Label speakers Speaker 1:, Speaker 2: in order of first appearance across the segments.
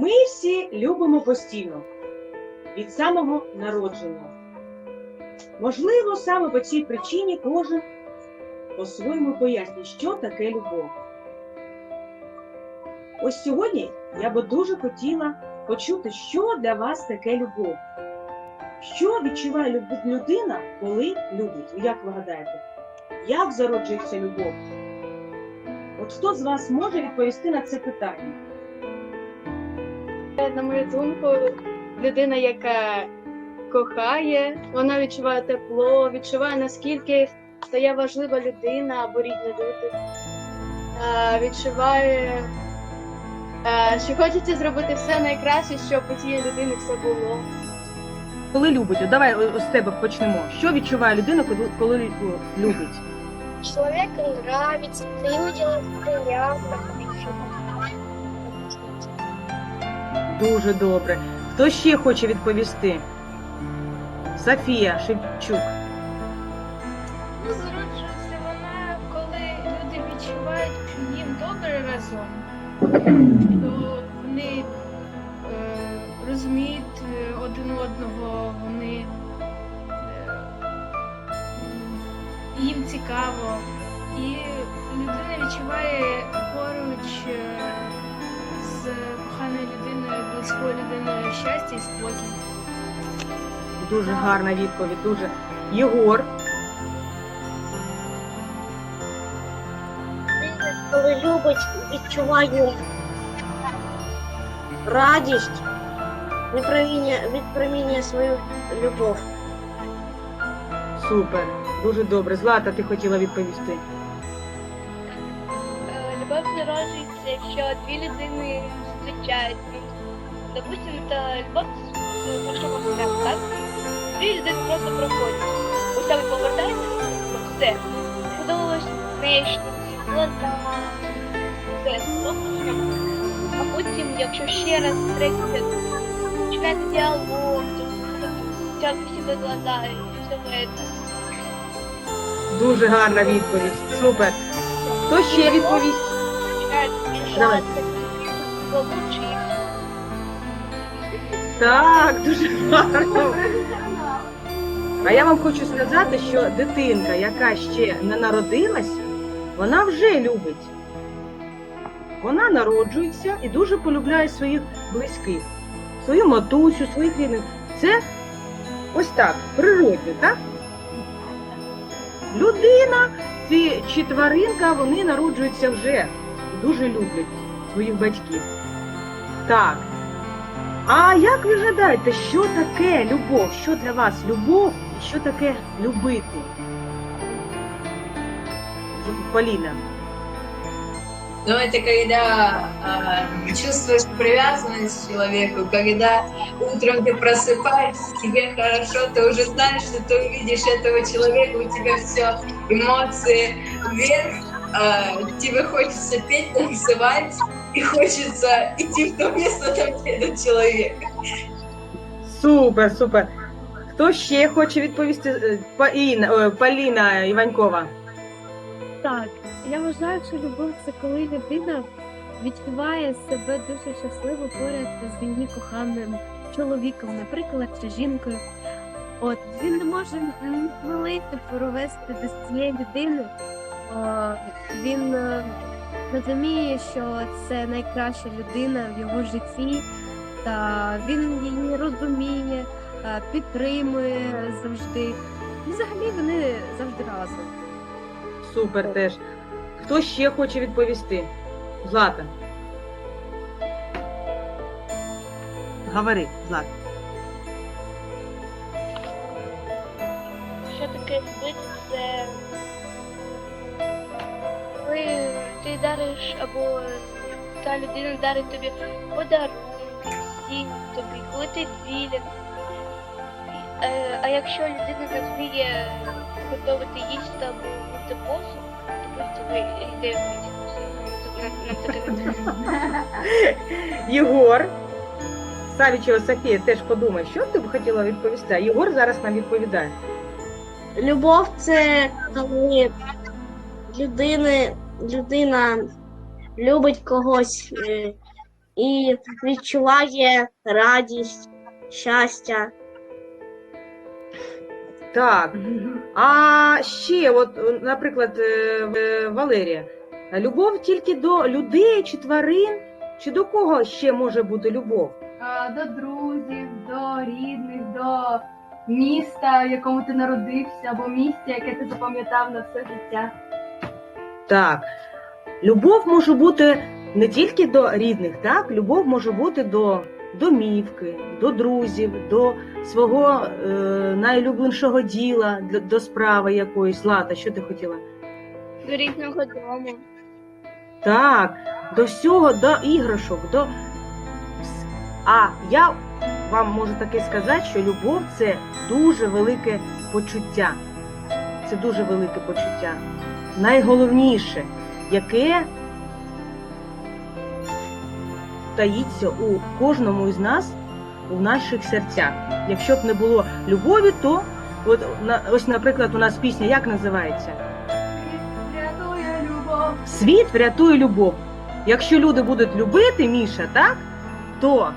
Speaker 1: Ми всі любимо постійно від самого народження. Можливо, саме по цій причині кожен по-своєму пояснює, що таке любов. Ось сьогодні я би дуже хотіла почути, що для вас таке любов. Що відчуває людина, коли любить? Як ви гадаєте? Як зароджується любов? От хто з вас може відповісти на це питання?
Speaker 2: На мою думку, людина, яка кохає, вона відчуває тепло, відчуває наскільки стає важлива людина або рідні люди. Відчуває, що хочеться зробити все найкраще, щоб у цієї людини все було.
Speaker 1: Коли любить, От давай з тебе почнемо. Що відчуває людина, коли, коли любить?
Speaker 3: Ты ему делаешь приятно.
Speaker 1: Дуже добре. Хто ще хоче відповісти? Софія Шевчук.
Speaker 4: Ну, вона, коли люди відчувають, що їм добре разом, то вони е, розуміють е, один одного, вони е, їм цікаво. І людина відчуває поруч е, з коханою людиною, близькою людиною щастя і спокій.
Speaker 1: Дуже гарна відповідь. Дуже. Єгор.
Speaker 3: Коли любить, відчуваю радість, відпромінює, відпромінює свою любов.
Speaker 1: Супер. Дуже добре. Злата, ти хотіла відповісти.
Speaker 5: Народжується, якщо дві людини зустрічаються. Допустим, это любов з першого погляду, так? Дві людини просто проходять. Там і повертається, все. Подобалось нечто, глаза, все, супер. А потім, якщо ще раз зустрітися, починається діалог, то всі глаза і все це.
Speaker 1: Дуже гарна відповідь. Супер. Хто ще відповість? Так, дуже гарно. А я вам хочу сказати, що дитинка, яка ще не народилась, вона вже любить. Вона народжується і дуже полюбляє своїх близьких, свою матусю, своїх рідних. Це ось так, природньо, так? Людина ці чи тваринка, вони народжуються вже дуже люблять своїх батьків. Так. А як ви гадаєте, що таке любов? Що для вас любов і що таке любити? Поліна.
Speaker 6: Но это когда а, чувствуешь привязанность к человеку, когда утром ты просыпаешься, тебе хорошо, ты уже знаешь, что ты увидишь этого человека, у тебя все, эмоции вверх, а, тебе хочется петь, танцевать, и хочется идти в то место, там, где этот человек.
Speaker 1: Супер, супер. Хто ще хоче відповісти? Е, Поліна, е, Іванькова.
Speaker 7: Так, я вважаю, що любов це коли людина відчуває себе дуже щасливо поряд з її коханим чоловіком, наприклад, чи жінкою. От він не може м, хвилини провести без цієї людини. Він е, розуміє, що це найкраща людина в його житті, та він її розуміє, е, підтримує завжди. І взагалі вони завжди разом.
Speaker 1: Супер теж. Хто ще хоче відповісти? Злата. Говори, Злата.
Speaker 5: Що таке любити? Це ти дариш або та людина дарить тобі подарунки, всі тобі, коли ти вільний. Е, А якщо людина не вміє готувати їсти або мити посуд, то ви йде.
Speaker 1: Єгор. Савічева Софія теж подумай, що ти б хотіла відповісти. А Єгор зараз нам відповідає.
Speaker 3: Любов це коли людини, людина любить когось е, і відчуває радість, щастя.
Speaker 1: Так. А ще, от, наприклад, е, е, Валерія, любов тільки до людей чи тварин, чи до кого ще може бути любов?
Speaker 4: До друзів, до рідних, до міста, в якому ти народився, або місця, яке ти запам'ятав на все життя.
Speaker 1: Так. Любов може бути не тільки до рідних, так? Любов може бути до домівки, до друзів, до свого е, найлюбленішого діла, до, до справи якоїсь. Лата, що ти хотіла?
Speaker 3: До рідного дому.
Speaker 1: Так, до всього, до іграшок, до. А я вам можу таке сказати, що любов це дуже велике почуття. Це дуже велике почуття. Найголовніше, яке таїться у кожному із нас у наших серцях. Якщо б не було любові, то от ось, наприклад, у нас пісня як називається?
Speaker 4: Рятує любов.
Speaker 1: Світ врятує любов. Якщо люди будуть любити Міша, так, то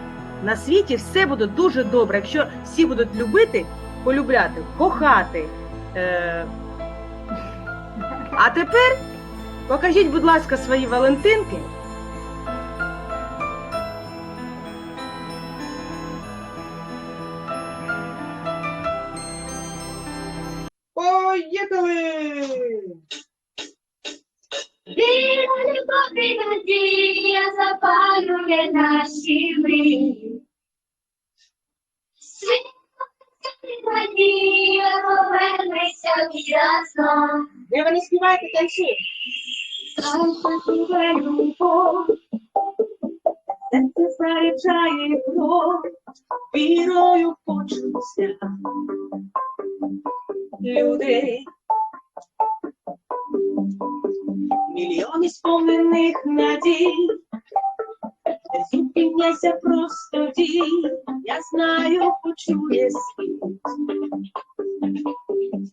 Speaker 1: на світі все буде дуже добре. Якщо всі будуть любити, полюбляти, кохати. Е... А тепер покажіть, будь ласка, свої Валентинки. Поїхали!
Speaker 3: Віра, любов і надія запалює наші мрії. І надія повернеться в'язно.
Speaker 1: Де ви не співаєте танці?
Speaker 3: Танцює любов, серце заряджає кров, вірою почуття людей. Мільйони сповнених надій, зупиняйся просто дій, я знаю, почує світ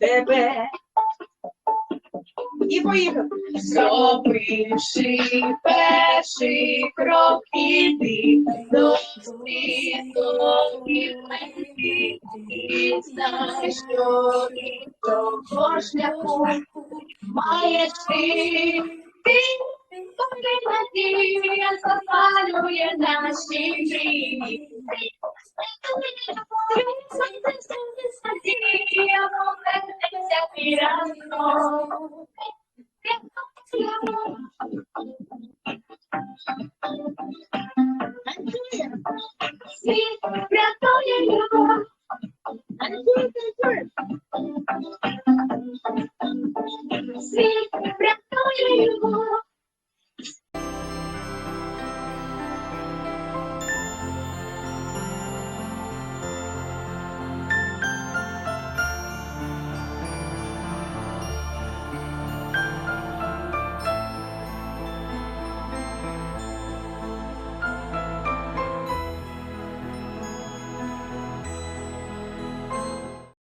Speaker 3: тебе.
Speaker 1: І поїхали.
Speaker 3: Зробивши перший крок іди до світу і мені, і знай, що від того шляху маєш ти. Ти поки надія запалює наші мрії.